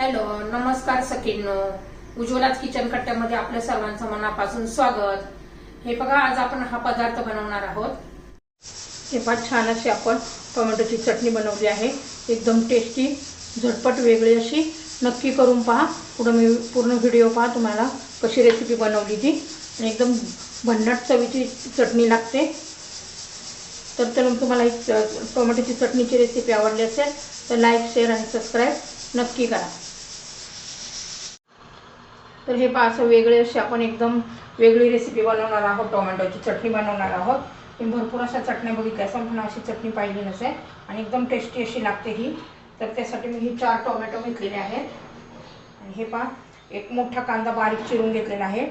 Hello नमस्कार सखींनो. उज्ज्वलाच kitchen कट्ट्यामध्ये आपल्या सर्वांचं मनापासून स्वागत. हे बघा आज आपण हा पदार्थ बनवणार आहोत. हे फार छान अशी आपण टोमॅटोची चटणी बनवली आहे. एकदम टेस्टी झटपट वेगळी अशी. नक्की करून पहा. पुढं मी पूर्ण व्हिडिओ पहा तुम्हाला कशी रेसिपी बनवली ती. आणि एकदम भन्नाट चवीची चटणी लागते. तर तर तुम्हाला ही टोमॅटोची चटणीची रेसिपी आवडली असेल तर लाईक शेअर आणि सबस्क्राईब नक्की करा. तर हे पहा असं वेगळे अशी आपण एकदम वेगळी रेसिपी बनवणार आहोत टोमॅटोची चटणी बनवणार आहोत. मी भरपूर अशा चटण्या बघितल्या असं पण अशी चटणी पाहिली नसेल आणि एकदम टेस्टी अशी लागते ही. तर त्यासाठी मी ही चार टोमॅटो घेतलेले आहेत. आणि हे पहा एक मोठा कांदा बारीक चिरून घेतलेला आहे.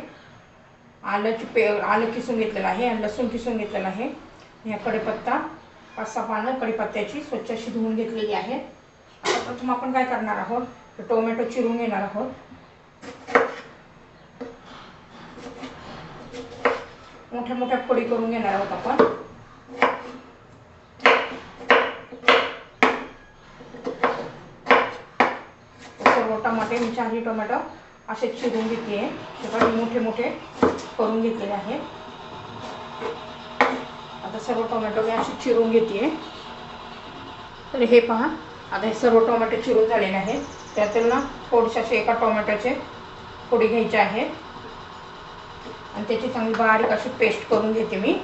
आलंची पे आलं किसून घेतलेलं आहे आणि लसूण किसून घेतलेलं आहे. ह्या कढीपत्ता पाच सहा पानं कढीपत्त्याची स्वच्छ अशी धुवून घेतलेली आहे. आता प्रथम आपण काय करणार आहोत? टोमॅटो चिरून घेणार आहोत. मोठ्या मोठ्या फोडी करून घेणार आहोत आपण. सर्व टमाटे मी चारही टोमॅटो असे चिरून घेते. सगळे मोठे मोठे करून घेतलेले आहे. आता सर्व टोमॅटो मी असे चिरून घेते. तर हे पहा आता हे सर्व टोमॅटो चिरून झालेले आहेत. त्यातील ना थोडेसे असे एका टोमॅटोचे फोडी घ्यायचे आहेत. आणि त्याची चांगली बारीक अशी पेस्ट करून घेते मी.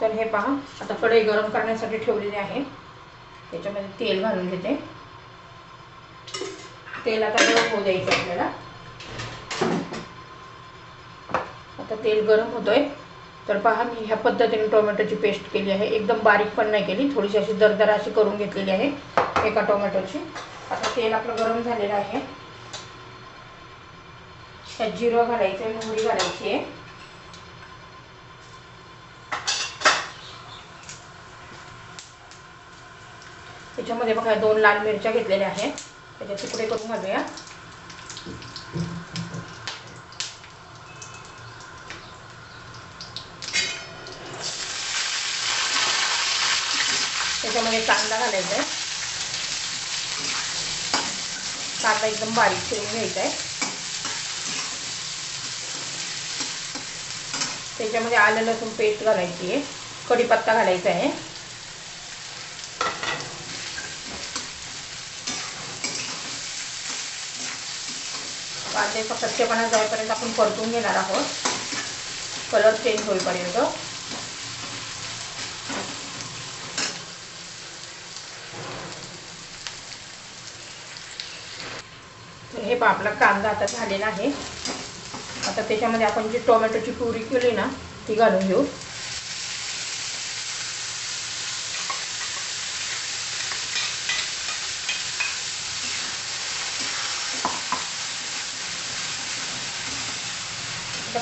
तर हे पहा आता कढई गरम करण्यासाठी ठेवलेली आहे. त्याच्यामध्ये तेल घालून घेते. तेल आता गरम होऊ द्यायचं आपल्याला. आता तेल गरम होतोय. तर पहा मी ह्या पद्धतीने टोमॅटोची पेस्ट केली आहे. एकदम बारीक पण नाही केली. थोडीशी अशी दरदर अशी करून घेतलेली आहे एका टोमॅटोची. आता तेल आपलं गरम झालेलं आहे. त्यात जिरं घालायचं आहे मोहरी घालायची. आहे त्याच्यामध्ये बघा दोन लाल मिरच्या घेतलेल्या आहेत. त्याचे तुकडे करून घालूया. त्याच्यामध्ये कांदा घालायचा आहे. कांदा एकदम बारीक चिरून घ्यायचा आहे. त्याच्यामध्ये आलं लसूण पेस्ट घालायची आहे. कढीपत्ता घालायचा आहे. कांद्याचा कच्चेपणा जाईपर्यंत आपण परतून घेणार आहोत. कलर चेंज होईपर्यंत. हे आपला कांदा आता झालेला आहे. आता त्याच्यामध्ये आपण जी टोमॅटोची प्युरी केली ना ती घालून घेऊ.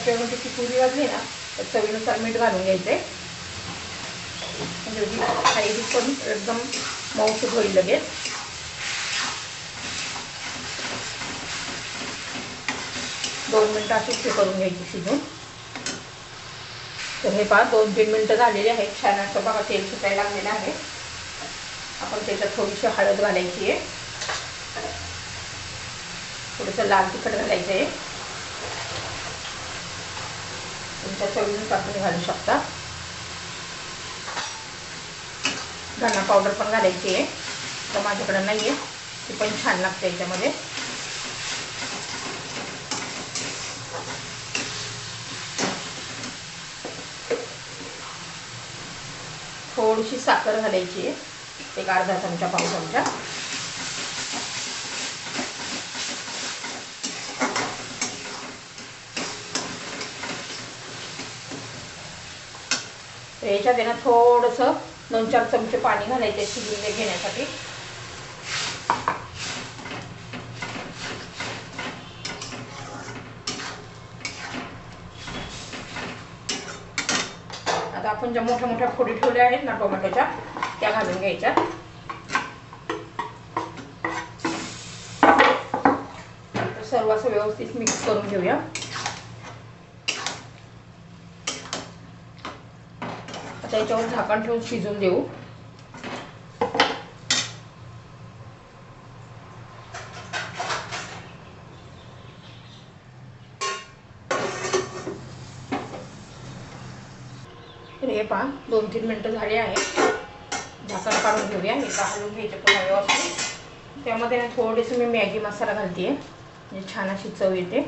टोमॅटोची पुरी वाजली ना तर चवीनुसार मीठ घालून घ्यायचे म्हणजे जी खायची पण एकदम मऊसूत होईल लगेच. दोन मिनटं अशी ती करून घ्यायची शिजून तर हे पहा दोन तीन मिनटं झालेली आहेत. छान असं बघा तेल सुटायला लागलेलं आहे. आपण त्याच्यात थोडीशी हळद घालायची आहे. थोडंसं लाल तिखट घालायचं आहे. तुमच्या चवीनुसार तुम्ही घालू शकता. धना पावडर पण घालायची आहे. तर माझ्याकडे नाही आहे ती पण छान लागते याच्यामध्ये. थोडीशी साखर घालायची. आहे एक अर्धा चमचा पाव चमचा. याच्यात आहे ना थोडंसं दोन चार चमचे पाणी घालायचे शिजून घेण्यासाठी. आता आपण ज्या मोठ्या मोठ्या फोडी ठेवल्या आहेत ना टोमॅटोच्या त्या घालून घ्यायच्या. सर्व असं व्यवस्थित मिक्स करून घेऊया. आता याच्यावर झाकण ठेवून शिजून देऊ. हे पहा दोन तीन मिनटं झाले आहे. झाकण काढून घेऊया हे हलवून घ्यायचे पुन्हा व्यवस्थित त्यामध्ये ना थोडीशी मी मॅगी मसाला घालते म्हणजे छान अशी चव येते.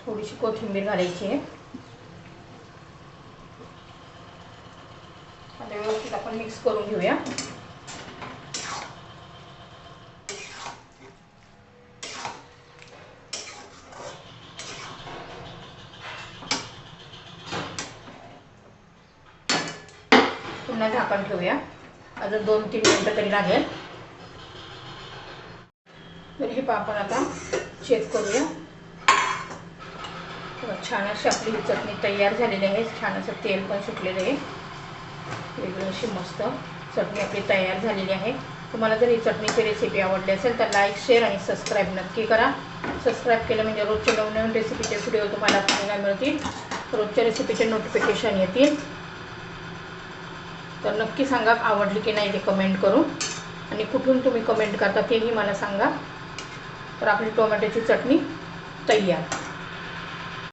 थोडीशी कोथिंबीर घालायची आहे. आता व्यवस्थित आपण मिक्स करून घेऊया. पुन्हा झाकण ठेवूया. अजून दोन तीन मिनटं तरी लागेल. तर हे आपण आता चेक करूया. छान अशी आपली ही चटणी तयार झालेली आहे. छान असं तेल पण सुटलेलं आहे. वेगळी अशी मस्त चटणी आपली तयार झालेली आहे. तुम्हाला जर ही चटणीची रेसिपी आवडली असेल तर लाईक शेअर आणि सबस्क्राईब नक्की करा. सबस्क्राईब केलं म्हणजे रोजच्या नवनवीन रेसिपीचे व्हिडिओ तुम्हाला पाहायला मिळतील. रोजच्या रेसिपीचे नोटिफिकेशन येतील. तर नक्की सांगा आवडली की नाही ते कमेंट करून. आणि कुठून तुम्ही कमेंट करता तेही मला सांगा. तर आपली टोमॅटोची चटणी तयार.